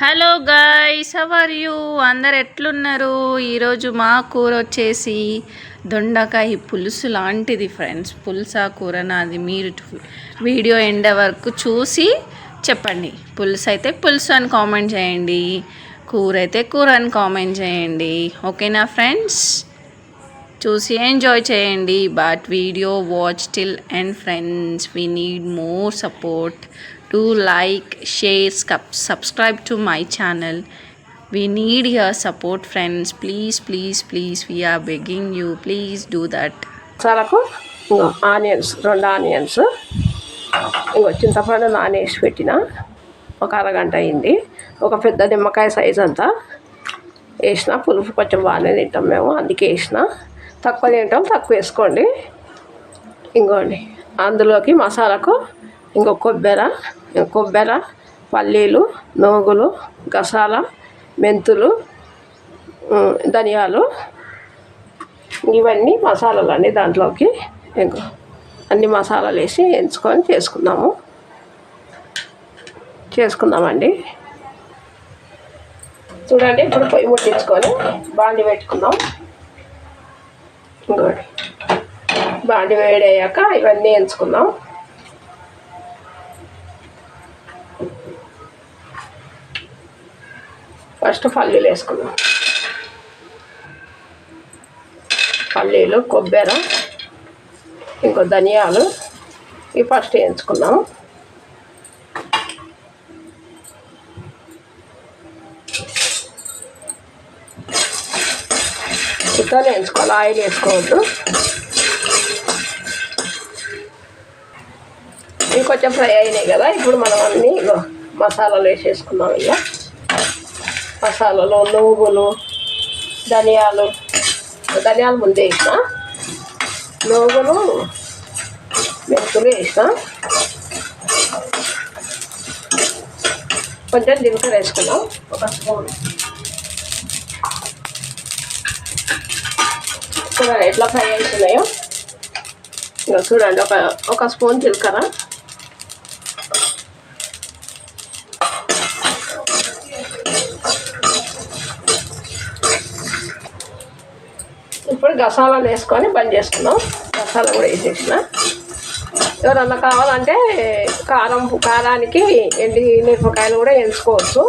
Hello guys hour you అందరు ఎట్లున్నారు? ఈరోజు మా కూర వచ్చేసి దొండకాయ పులుసు లాంటిది ఫ్రెండ్స్ పులుసా కూర నాది మీరు వీడియో ఎండ వరకు చూసి చెప్పండి. పులుసు అయితే పులుసు అని కామెంట్ చేయండి. కూర అయితే కూర అని కామెంట్ చేయండి. ఓకేనా ఫ్రెండ్స్ చూసి ఎంజాయ్ చేయండి. But video watch till and friends we need more support to like share subscribe to my channel we need your support friends please please please we are begging you please do that మసాలకు onions రెండు onions ఇంకో చింతపండు నానేసి పెట్టిన. ఒక అరగంట అయింది. ఒక పెద్ద నిమ్మకాయ సైజ్ అంతా. వేసిన పులుపు కొంచెం బాగానే తింటాం మేము అందుకే వేసిన. తక్కువ తింటాం తక్కువ వేసుకోండి. ఇంకోండి అందులోకి మసాలాకు ఇంకో కొబ్బెర కొబ్బెర పల్లీలు నూగులు గసాల మెంతులు ధనియాలు ఇవన్నీ మసాలాలు అండి దాంట్లోకి ఇంకో అన్ని మసాలాలు వేసి ఎంచుకొని చేసుకుందాము. చేసుకుందామండి. చూడండి ఇప్పుడు పొయ్యి ముట్టించుకొని బాండి పెట్టుకుందాం. ఇంకోటి. బాండి వేడయ్యాక ఇవన్నీ ఎంచుకుందాం. ఫస్ట్ పల్లీలు వేసుకుందాం. పల్లీలు కొబ్బరి ఇంకో ధనియాలు ఇవి ఫస్ట్ వేయించుకుందాం. చికెన్ వేయించుకోవాలి ఆయిల్ వేసుకోవద్దు. ఇంకొంచెం ఫ్రై అయినాయి కదా ఇప్పుడు మనం అన్నీ మసాలాలు వేసేసుకున్నాం ఇక. మసాలాలు నువ్వులు ధనియాలు. ధనియాలు ముందే వేసిన. నువ్వులు మెంతులు వేసిన. కొంచెం జీలకర్ర వేసుకున్నాం ఒక స్పూన్. చూడండి ఎట్లా ఫ్రై అవుతున్నాయో. ఇంకా చూడండి ఒక ఒక స్పూన్ జీలకర్ర ఇప్పుడు గసాలాలు వేసుకొని బంద్ చేసుకున్నాం గసాలా కూడా వేసేసిన ఎవరన్నా కావాలంటే కారం కారానికి ఎండి మిరపకాయలు కూడా వేసుకోవచ్చు.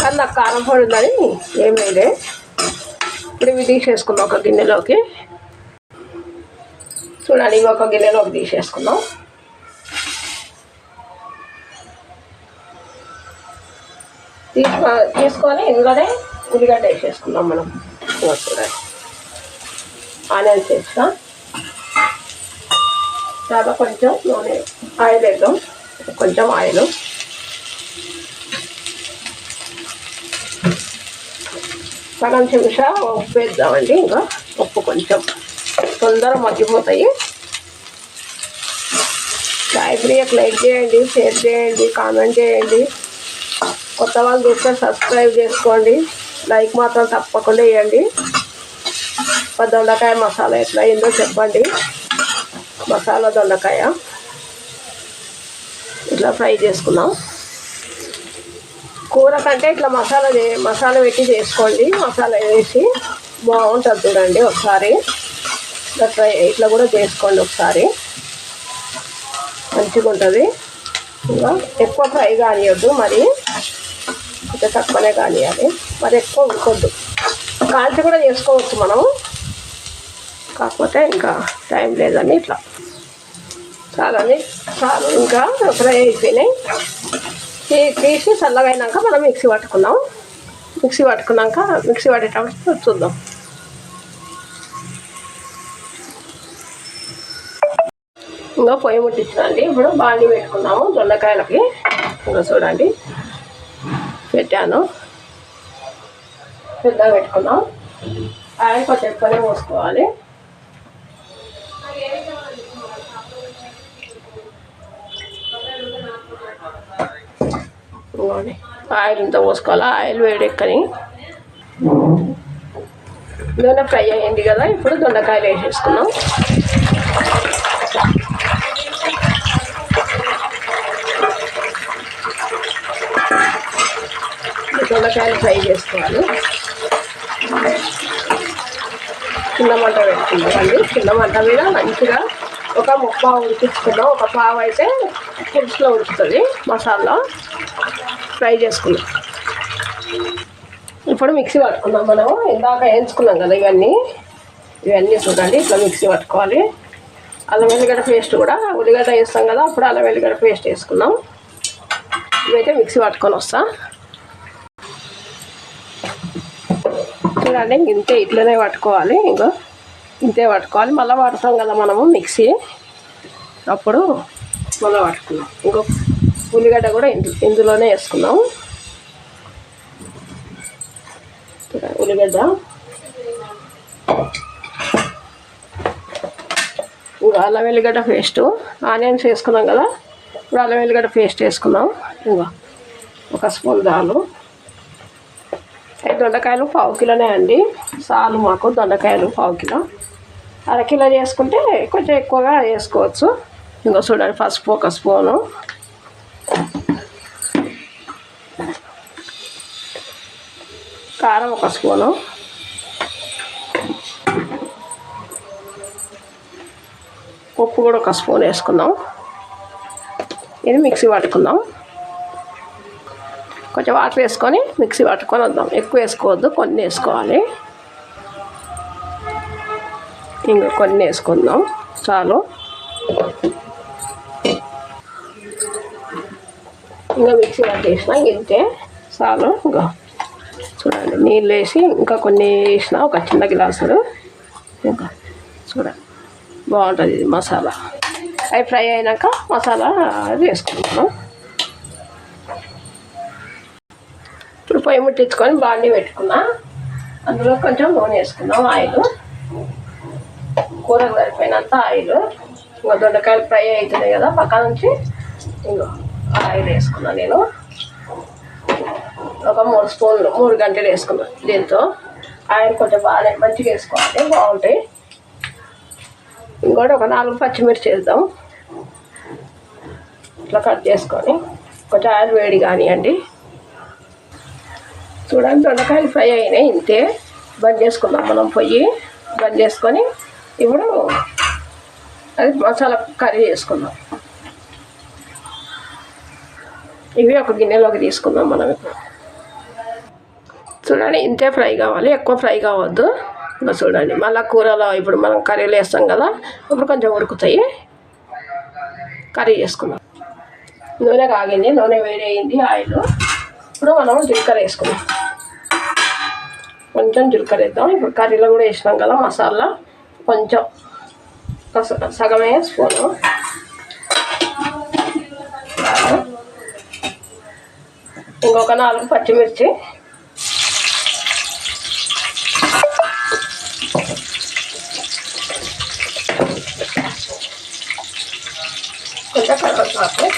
కానీ నాకు కారం పొడి ఉందని ఏం ఇప్పుడు ఇవి తీసేసుకున్నాం ఒక గిన్నెలోకి. చూడండి ఇవి ఒక గిన్నెలోకి తీసేసుకున్నాం తీసుకో తీసుకొని ఇందులోనే ఉల్లిగడ్డ వేసేసుకుందాం మనం. చూడండి. ఆనియన్స్ వేస్తాం చాలా కొంచెం నూనె ఆయిల్ వేద్దాం. కొంచెం ఆయిల్. సగం చెంచా ఉప్పు వేద్దామండి. ఇంకా ఉప్పు కొంచెం తొందర మగ్గిపోతాయి. చాయ్ ప్రియకు లైక్ చేయండి షేర్ చేయండి కామెంట్ చేయండి. కొత్త వాళ్ళు చూస్తే సబ్స్క్రైబ్ చేసుకోండి. లైక్ మాత్రం తప్పకుండా వేయండి దొండకాయ మసాలా ఎట్లా అయిందో చెప్పండి. మసాలా దొండకాయ. ఇట్లా ఫ్రై చేసుకున్నాం కూర కంటే ఇట్లా మసాలా చే- మసాలా పెట్టి చేసుకోండి. మసాలా వేసి బాగుంటుంది చూడండి ఒకసారి. ఇట్లా ట్రై ఇట్లా కూడా చేసుకోండి ఒకసారి. మంచిగా ఉంటుంది. ఇంకా ఎక్కువ ఫ్రై కానివద్దు మరి. ఇంకా తక్కువనే కానివ్వాలి మరి ఎక్కువ ఉడకొద్దు కాల్చి కూడా చేసుకోవచ్చు మనం. కాకపోతే ఇంకా టైం లేదని ఇట్లా. చాలని చాలు ఇంకా ఫ్రై అయిపోయినాయి. తీసి చల్లగా మనం మిక్సీ పట్టుకుందాం. మిక్సీ పట్టుకున్నాక మిక్సీ పట్టేటప్పుడు చూద్దాం. ఇంకా పొయ్యి ముట్టించండి ఇప్పుడు బాండి పెట్టుకున్నాము దొండకాయలకి. ఇంకా చూడండి. పెట్టాను. పెద్దగా పెట్టుకున్నాం. ఆయన కొంచెం ఎక్కువనే పోసుకోవాలి. ఇదిగోండి ఆయిల్ ఇంత పోసుకోవాలి? ఆయిల్ వేడెక్కని. నూనె ఫ్రై అయ్యింది కదా ఇప్పుడు దొండకాయలు వేసేసుకున్నాం దొండకాయలు ఫ్రై చేసుకోవాలి. కింద మంట పెట్టుకుందామండి కింద మంట మీద మంచిగా ఒక ముప్ప ఉడికించుకున్నాం ఒక పావు అయితే పులుసులో ఉడుకుతుంది మసాలా. ఫ్రై చేసుకున్నాం. ఇప్పుడు మిక్సీ పట్టుకున్నాం మనం ఇందాక వేయించుకున్నాం కదా ఇవన్నీ. ఇవన్నీ చూడండి ఇట్లా మిక్సీ పట్టుకోవాలి. అల్లం వెల్లిగడ్డ పేస్ట్ కూడా ఉల్లిగడ్డ వేస్తాం కదా అప్పుడు అల్లం వెల్లిగడ్డ పేస్ట్ వేసుకున్నాం ఇవైతే మిక్సీ పట్టుకొని వస్తా. చూడండి ఇంతే ఇట్లనే పట్టుకోవాలి. ఇంకో ఇంతే పట్టుకోవాలి. మళ్ళీ పడతాం కదా మనము మిక్సీ. అప్పుడు మళ్ళీ పట్టుకున్నాం ఇంకో ఉల్లిగడ్డ కూడా ఇందులోనే వేసుకున్నాం ఉల్లిగడ్డ. ఇంకా అల్లం వెల్లిగడ్డ పేస్ట్ ఆనియన్స్ వేసుకున్నాం కదా. ఇప్పుడు అల్లం వెల్లిగడ్డ పేస్ట్ వేసుకున్నాం. ఇంకా ఒక స్పూన్ దాలు. దొండకాయలు పావు కిలోనే అండి. సాలు మాకు దొండకాయలు పావు కిలో. అర కిలో చేసుకుంటే కొంచెం ఎక్కువగా వేసుకోవచ్చు. ఇంకో చూడండి పసుపు ఒక స్పూను. కారం ఒక స్పూను. ఉప్పు కూడా ఒక స్పూన్ వేసుకుందాం. ఇది మిక్సీ పట్టుకుందాం. కొంచెం వాటర్ వేసుకొని మిక్సీ పట్టుకొని వద్దాం. ఎక్కువ వేసుకోవద్దు కొన్ని వేసుకోవాలి. ఇంకా కొన్ని వేసుకుందాం. చాలు. ఇంకా మిక్సీ పట్టేసినా ఇంతే. చాలు. ఇంకా చూడండి. నీళ్ళు వేసి ఇంకా కొన్ని వేసిన ఒక చిన్న గ్లాసులు ఇంకా చూడండి. బాగుంటుంది ఇది మసాలా. అవి ఫ్రై అయినాక మసాలా వేసుకుంటాను. ఇప్పుడు పొయ్యి ముట్టించుకొని బాండి పెట్టుకున్నా. అందులో కొంచెం నూనె వేసుకున్నాం ఆయిల్. కూరకు సరిపోయినంత ఆయిల్. ఇంకా దొండకాయలు ఫ్రై అవుతున్నాయి కదా పక్క నుంచి. ఇంకో ఆయిల్ వేసుకున్నాను నేను. ఒక మూడు స్పూన్లు మూడు గంటలు వేసుకున్నాను దీంతో ఆయిల్ కొంచెం బాగా మంచిగా వేసుకోవాలి. బాగుంటాయి. ఇంకోటి ఒక నాలుగు పచ్చిమిర్చి వేద్దాం. ఇట్లా కట్ చేసుకొని కొంచెం ఆయిల్ వేడి కానివ్వండి. చూడండి దొండకాయలు ఫ్రై అయినాయి. ఇంతే. బంద్ చేసుకుందాం మనం పొయ్యి. బంద్ చేసుకొని ఇప్పుడు అది మసాలా కర్రీ చేసుకుందాం. ఇవి ఒక గిన్నెలోకి తీసుకుందాం మనం ఇప్పుడు. చూడండి ఇంతే ఫ్రై కావాలి. ఎక్కువ ఫ్రై కావద్దు. ఇంకా చూడండి. మళ్ళీ కూరలో ఇప్పుడు మనం కర్రీలు వేస్తాం కదా ఇప్పుడు కొంచెం ఉడుకుతాయి. కర్రీ చేసుకుందాం. నూనె కాగింది. నూనె వేడి అయింది ఆయిల్. ఇప్పుడు మనం జీలకర్ర వేసుకుందాం. కొంచెం జీలకర్ర వేద్దాం. ఇప్పుడు కర్రీలో కూడా వేసినాం కదా మసాలా. కొంచెం స- సగమే స్పూను. ఇంకొక నాలుగు పచ్చిమిర్చి. కొంచెం కరివేపాకు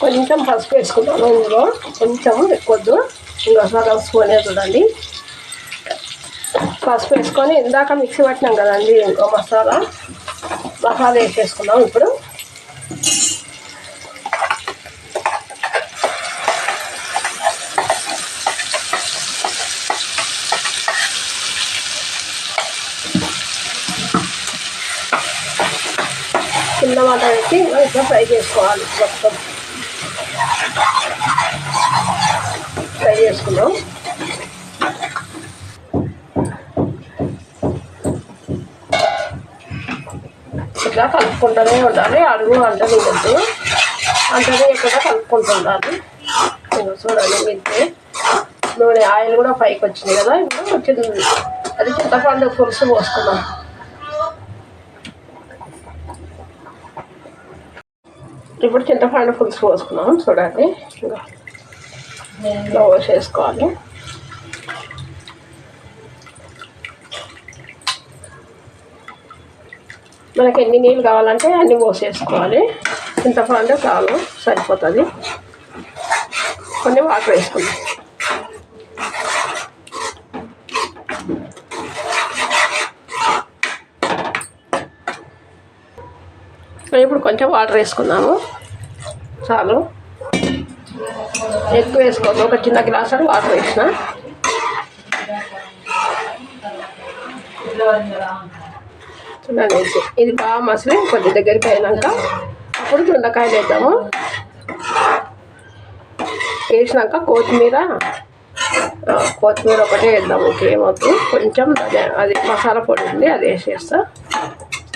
కొంచెం పసుపు వేసుకుంటాను ఇందులో. కొంచెం ఎక్కువద్దు. ఇంకా సగం స్పూన్ చూడండి. పసుపు వేసుకొని ఇందాక మిక్సీ పట్టినాం కదండి ఇంకో మసాలా. మసాలా వేసేసుకున్నాం ఇప్పుడు చిన్న మాట ఇంకా ఫ్రై చేసుకోవాలి మొత్తం ఫ్రై చేసుకున్నాం ఇట్లా కలుపుకుంటూనే ఉండాలి అడుగు అంటని వద్దు అంటని ఇక్కడ కలుపుకుంటూ ఉండాలి ఇదిగో చూడండి నూనె ఆయిల్ కూడా పైకి వచ్చింది కదా ఇప్పుడు వచ్చింది అది చింతపండు పులుసు పోసుకున్నాం ఇప్పుడు చింతపండు పులుసు పోసుకున్నాం చూడండి. ఇంకా ఇలా పోసేసుకోవాలి. మనకి ఎన్ని నీళ్ళు కావాలంటే అన్ని పోసేసుకోవాలి. చింతపండు చాలు సరిపోతుంది. కొన్ని వాటర్ వేసుకుందాం. ఇప్పుడు కొంచెం వాటర్ వేసుకున్నాము చాలు. ఎక్కువ వేసుకోవద్దు ఒక చిన్న గ్లాసు వాటర్ వేసిన. చూడండి ఇది. బాగా మసలి కొద్ది దగ్గరికి అయినాక అప్పుడు దొండకాయలు వేద్దాము. వేసినాక కొత్తిమీర కొత్తిమీర ఒకటే వేద్దాము. ఇంకేమొద్దు కొంచెం అది మసాలా పొడి ఉంది అది వేసేస్తా.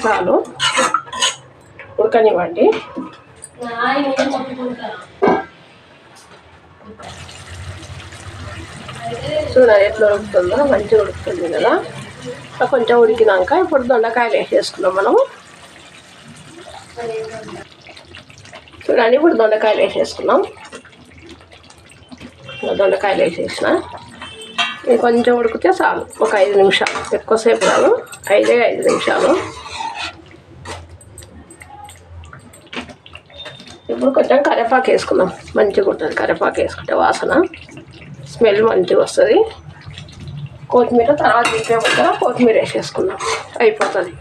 చాలు. ఉడకనివ్వండి చూడండి ఎట్లా ఉడుకుతుందో మంచిగా ఉడుకుతుంది కదా. కొంచెం ఉడికినాక ఇప్పుడు దొండకాయలు వేసేసుకున్నాం మనం చూడండి ఇప్పుడు దొండకాయలు వేసేసుకున్నాం దొండకాయలు వేసేసిన. కొంచెం ఉడికితే చాలు. ఒక ఐదు నిమిషాలు. ఎక్కువసేపు రాదు ఐదే ఐదు నిమిషాలు. ఇప్పుడు కొంచెం కరివేపాకు వేసుకుందాం. మంచిగా ఉంటుంది కరివేపాకు వేసుకుంటే వాసన. స్మెల్ మంచిగా వస్తుంది. కొత్తిమీర తర్వాత దింపే ముందర కొత్తిమీర వేసేసుకుందాం. అయిపోతుంది.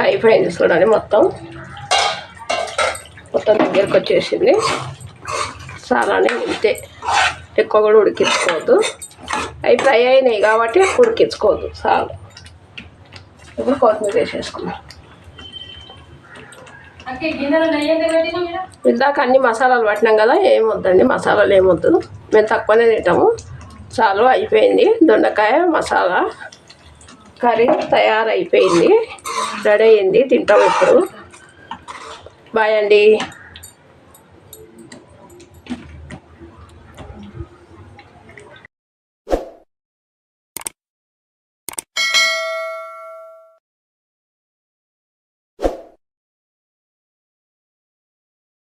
అయిపోయింది చూడండి మొత్తం. మొత్తం దగ్గరకు వచ్చేసింది. చాలానే ఇంతే. ఎక్కువ కూడా ఉడికించుకోవద్దు. అవి ఫ్రై అయినాయి కాబట్టి ఉడికించుకోవద్దు చాలు. ఇప్పుడు కొత్తిమీర వేసేసుకున్నాం. ఇందాక అన్ని మసాలాలు పట్టినాం కదా ఏం వద్దండి మసాలాలు ఏమొద్దు మేము తక్కువనే తింటాము. చాలు అయిపోయింది. దొండకాయ మసాలా కర్రీ తయారైపోయింది. రెడీ అయింది తింటాం ఇప్పుడు. బాయ్ అండి.